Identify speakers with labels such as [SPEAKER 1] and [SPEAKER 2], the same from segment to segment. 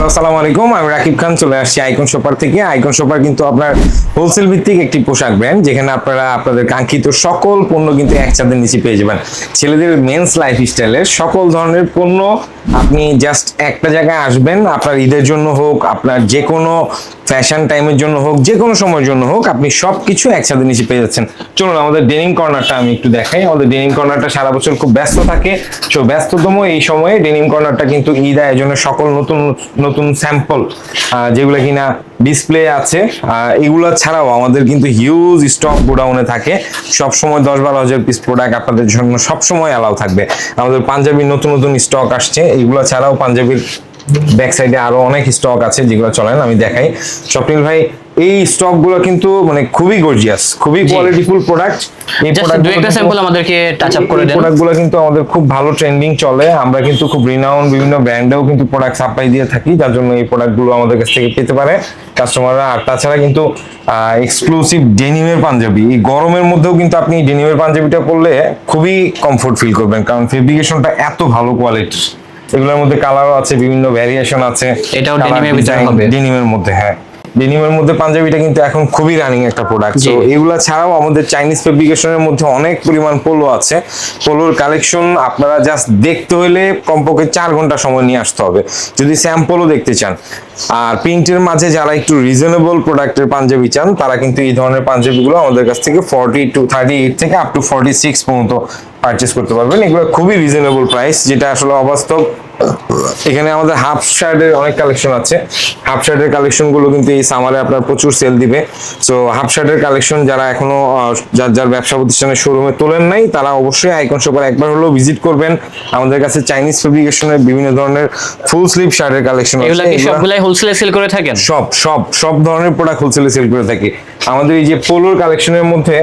[SPEAKER 1] Hello, আসসালামু আলাইকুম। আমি রাকিব খান, চলে আসছি আইকন শপার থেকে। আইকন শপার কিন্তু আপনার হোলসেল ভিত্তিক একটি পোশাক ব্র্যান্ড যেখানে আপনারা আপনাদের কাঙ্ক্ষিত সকল পণ্য কিন্তু এক নিচে পেয়ে যাবেন। ছেলেদের মেন্স লাইফ স্টাইলের সকল ধরনের পণ্য আপনি জাস্ট একটা জায়গায় আসবেন, আপনার ঈদের জন্য হোক, আপনার যে কোনো ফ্যাশন টাইমের জন্য হোক যে কোনো সময়ের জন্য হোক, আপনি সব কিছু একসাথে নিচে পেয়ে যাচ্ছেন। চলুন, আমাদের ডেনিং কর্নারটা আমি একটু দেখাই। আমাদের ডেনিং কর্নারটা সারা বছর খুব ব্যস্ত থাকে। সো ব্যস্ততম এই সময়ে ডেনিং কর্নারটা কিন্তু ঈদ আয়োজনের সকল নতুন নতুন স্যাম্পল যেগুলো কিনা ডিসপ্লে আছে। এগুলো ছাড়াও আমাদের কিন্তু হিউজ স্টক গোডাউনে থাকে। সবসময় দশ বারো হাজার পিস প্রোডাক্ট আপনাদের জন্য সবসময় অ্যালাউ থাকবে। আমাদের পাঞ্জাবির নতুন নতুন স্টক আসছে। এগুলো ছাড়াও পাঞ্জাবির ব্যাক সাইডে আরও অনেক স্টক আছে যেগুলো চলেন আমি দেখাই। স্বপ্নিল ভাই এই স্টকগুলো কিন্তু মানে খুবই গর্জিয়াস খুবই কোয়ালিটিফুল প্রোডাক্ট এই প্রোডাক্ট
[SPEAKER 2] দুই একটা স্যাম্পল আমাদেরকে টাচ আপ করে দেন।
[SPEAKER 1] প্রোডাক্টগুলো কিন্তু আমাদের খুব ভালো ট্রেন্ডিং চলে। আমরা কিন্তু খুব রিনাউন্ড বিভিন্ন ব্র্যান্ডেও কিন্তু প্রোডাক্ট সাপ্লাই দিয়ে থাকি যার জন্য এই প্রোডাক্টগুলো আমাদের কাছ থেকে পেতে পারে কাস্টমাররা আর তাছাড়া কিন্তু এক্সক্লুসিভ ডেনিমের পাঞ্জাবি। এই গরমের মধ্যেও কিন্তু আপনি ডেনিমের পাঞ্জাবিটা পরলে খুবই কমফোর্ট ফিল করবেন কারণ ফেব্রিকেশনটা এত ভালো কোয়ালিটির এগুলোর মধ্যে কালারও আছে বিভিন্ন ভ্যারিয়েশন আছে
[SPEAKER 2] এটাও ডেনিমের ভিতরে হবে।
[SPEAKER 1] ডেনিমের মধ্যে হ্যাঁ ডেনিমের মধ্যে পাঞ্জাবিটা কিন্তু এখন খুবই রানিং একটা প্রোডাক্ট তো এগুলা ছাড়াও আমাদের চাইনিজ ফেব্রিকেশনের মধ্যে অনেক পরিমাণ পোলো আছে। পোলোর কালেকশন আপনারা জাস্ট দেখতে হলে কমপক্ষে চার ঘণ্টা সময় নিয়ে আসতে হবে। যদি স্যাম্পলও দেখতে চান। আর প্রিন্টের মাঝে যারা একটু রিজনেবল প্রোডাক্টের পাঞ্জাবি চান তারা কিন্তু এই ধরনের পাঞ্জাবিগুলো আমাদের কাছ থেকে ফর্টি টু থার্টি এইট থেকে আপ টু ফর্টি সিক্স পর্যন্ত পারচেস করতে পারবেন। এগুলো খুবই রিজনেবল প্রাইস যেটা আসলে অবাস্তব এখানে আমাদের হাফ শার্টের অনেক কালেকশন আছে। হাফ শার্টের কালেকশনগুলো কিন্তু এই সামারে আপনার প্রচুর সেল দিবে। সো হাফ শার্টের কালেকশন যারা এখনও যার যার ব্যবসা প্রতিষ্ঠানের শোরুমে তোলেন নাই তারা অবশ্যই আইকন শপার একবার হলেও ভিজিট করবেন। আমাদের কাছে চাইনিজ ফেব্রিকেশনের বিভিন্ন ধরনের ফুল স্লিভ শার্টের কালেকশন আছে।
[SPEAKER 2] সবগুলাই হোলসেলে সেল করে থাকেন?
[SPEAKER 1] সব সব সব ধরনের প্রোডাক্ট হোলসেলে সেল করে থাকি। আমাদের এই যে পোলোর কালেকশনের মধ্যে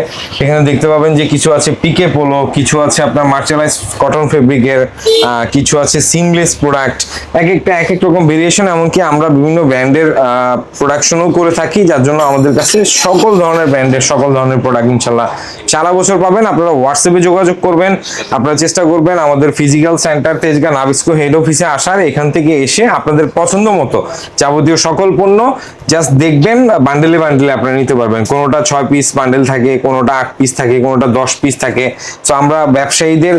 [SPEAKER 1] এখানে দেখতে পাবেন যে কিছু আছে পিকে পোলো কিছু আছে আপনার মার্চারাইজ কটন ফেব্রিকের কিছু আছে সিমলেস প্রোডাক্ট এক একটা, এক এক রকম ভেরিয়েশন এমনকি আমরা বিভিন্ন ব্র্যান্ডের প্রোডাকশনও করে থাকি, যার জন্য আমাদের কাছে সকল ধরনের ব্র্যান্ডের সকল ধরনের প্রোডাক্ট ইনশাল্লাহ সারা বছর পাবেন, আপনারা হোয়াটসঅ্যাপে যোগাযোগ করবেন, আপনারা চেষ্টা করবেন আমাদের physical centre Tejgaon Nabisco head অফিসে আসার, এখান থেকে এসে আপনাদের পছন্দ মতো যাবতীয় সকল পণ্য জাস্ট দেখবেন বান্ডেলে বান্ডেলে আপনারা নিতে পারবেন। কোনোটা ছয় পিস বান্ডেল থাকে, কোনোটা আট পিস থাকে, কোনোটা দশ পিস থাকে। তো আমরা ব্যবসায়ীদের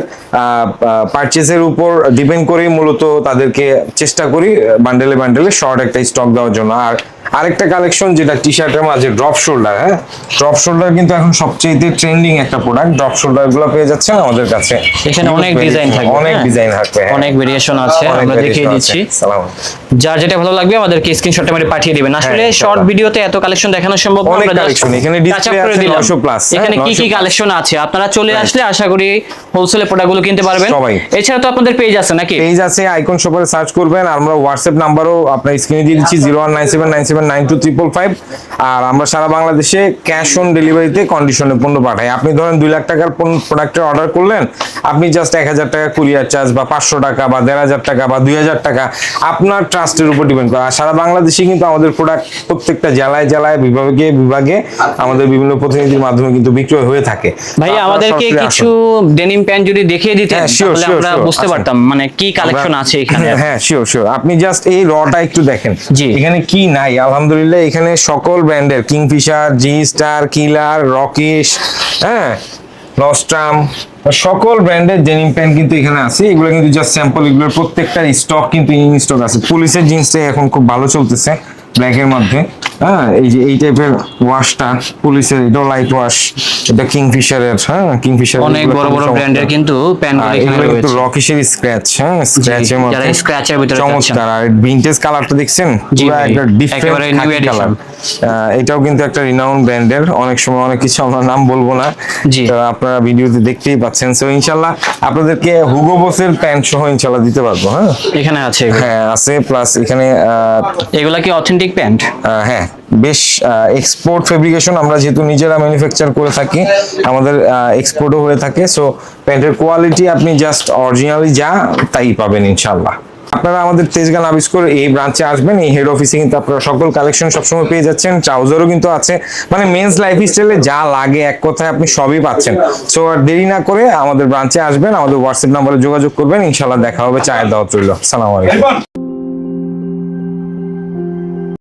[SPEAKER 1] পারচেসের উপর ডিপেন্ড করেই মূলত তাদেরকে চেষ্টা করি বান্ডেলে বান্ডেলে শর্ট একটা স্টক দেওয়ার জন্য। আর আরেকটা কালেকশন যেটা টি শার্টের মাঝে ড্রপ শোল্ডার হ্যাঁ ড্রপ শোল্ডার কিন্তু এখন সবচেয়ে ট্রেন্ডিং একটা প্রোডাক্ট ড্রপ শোল্ডারগুলো পেয়ে যাচ্ছেন আমাদের কাছে
[SPEAKER 2] এখানে অনেক ডিজাইন থাকবে
[SPEAKER 1] অনেক? ডিজাইন থাকবে হ্যাঁ।
[SPEAKER 2] অনেক ভেরিয়েশন আছে আমরা দেখিয়ে দিচ্ছি
[SPEAKER 1] সালাম।
[SPEAKER 2] যার যেটা ভালো লাগবে আমাদেরকে স্ক্রিনশটে মেরে পাঠিয়ে দিবেন। আসলে
[SPEAKER 1] হ্যাঁ,
[SPEAKER 2] শর্ট
[SPEAKER 1] ইনশাআল্লাহ।
[SPEAKER 2] ভিডিওতে এত কালেকশন দেখানো সম্ভব না,
[SPEAKER 1] অনেক collection, এখানে
[SPEAKER 2] করে
[SPEAKER 1] আছে 900 plus, হ্যাঁ,
[SPEAKER 2] এখানে কি কি কালেকশন আছে? আপনারা চলে আসলে আশা করি হোলসেলে প্রোডাক্টগুলো কিনতে পারবেন।
[SPEAKER 1] সবাই।
[SPEAKER 2] এছাড়া তো আপনাদের পেজ আছে নাকি?
[SPEAKER 1] পেজ আছে আইকন শপারে সার্চ করবেন আর আমরা হোয়াটসঅ্যাপ নাম্বারও আপনার স্ক্রিনে দিয়ে দিচ্ছি zero one nine seven nine seven nine two triple five আর আমরা সারা বাংলাদেশে ক্যাশ অন ডেলিভারিতে কন্ডিশনে পণ্য পাঠাই। আপনি ধরেন দুই লাখ টাকার প্রোডাক্টের অর্ডার করলেন আপনি জাস্ট এক হাজার টাকা কুরিয়ার চার্জ বা পাঁচশো টাকা বা দেড় হাজার টাকা বা দুই হাজার টাকা। আপনার ট্রাস্টের উপর ডিপেন্ড করে। আর সারা বাংলাদেশে কিন্তু আমাদের প্রোডাক্ট প্রত্যেকটা জেলায় জেলায় বিভাগে বিভাগে আমাদের বিভিন্ন প্রতিনিধির মাধ্যমে কিন্তু বিক্রয় হয়ে থাকে।
[SPEAKER 2] ভাই আমাদেরকে কিছু ডেনিম প্যান্ট যদি দেখিয়ে দিতেন
[SPEAKER 1] হ্যাঁ,
[SPEAKER 2] তাহলে আমরা বুঝতে পারতাম মানে কি কালেকশন আছে এখানে।
[SPEAKER 1] হ্যাঁ শিওর শিওর আপনি জাস্ট এই রটা একটু দেখেন। এখানে কি নাই? আলহামদুলিল্লাহ এখানে সকল ব্র্যান্ডের কিংফিশার জি স্টার কিলার রকেশ হ্যাঁ? নস্ট্রাম সকল ব্র্যান্ডের ডেনিম প্যান্ট কিন্তু এখানে আছে। এগুলো কিন্তু জাস্ট স্যাম্পল এগুলোর প্রত্যেকটার স্টক কিন্তু ইন স্টক আছে। পুলিশের জিন্সটাই এখন খুব ভালো চলতেছে ব্ল্যাকের মধ্যে। হ্যাঁ এই যে এই টাইপের ওয়াশটা পুলিশের এটাও লাইট ওয়াশ এটা কিংফিশারের হ্যাঁ কিংফিশার
[SPEAKER 2] অনেক বড় বড় ব্র্যান্ডের কিন্তু এখানে রয়েছে।
[SPEAKER 1] রকিশের স্ক্র্যাচ হ্যাঁ স্ক্র্যাচের মধ্যে
[SPEAKER 2] যারা scratch ভিতরে
[SPEAKER 1] চমৎকার আর ভিনটেজ কালারটা দেখছেন? পুরো একটা ডিফারেন্ট। কালার এটাও কিন্তু একটা রিনাউন্ড ব্র্যান্ডের অনেক সময় অনেক কিছু আমরা নাম বলব না। আপনারা ভিডিওতে দেখতেই পাচ্ছেন। সো ইনশাল্লাহ আপনাদেরকে হুগো বসের প্যান্ট সহ ইনশাল্লাহ দিতে পারব হ্যাঁ?
[SPEAKER 2] এখানে আছে
[SPEAKER 1] হ্যাঁ আছে প্লাস এখানে
[SPEAKER 2] এগুলা কি অথেন্টিক প্যান্ট
[SPEAKER 1] হ্যাঁ। বেশ এক্সপোর্ট ফেব্রিকেশন আমরা যেহেতু নিজেরা ম্যানুফ্যাকচার করে থাকি, আমাদের এক্সপোর্টও হয়ে থাকে। সো প্যান্টের কোয়ালিটি আপনি জাস্ট অরিজিনালি যা, তাই পাবেন ইনশাল্লাহ আপনারা আমাদের তেজগাঁ আবিষ্কর এই ব্রাঞ্চে আসবেন, এই হেড অফিসে কিন্তু আপনারা সকল কালেকশন সবসময় পেয়ে যাচ্ছেন। ট্রাউজারও কিন্তু আছে। মানে মেন্স লাইফ স্টাইলে যা লাগে, এক কথায় আপনি সবই পাচ্ছেন। সো আর দেরি না করে আমাদের ব্রাঞ্চে আসবেন, আমাদের হোয়াটসঅ্যাপ নাম্বারে যোগাযোগ করবেন। ইনশাল্লাহ দেখা হবে, চায়ের দাওয়াত রইল। সালাম আলাইকুম।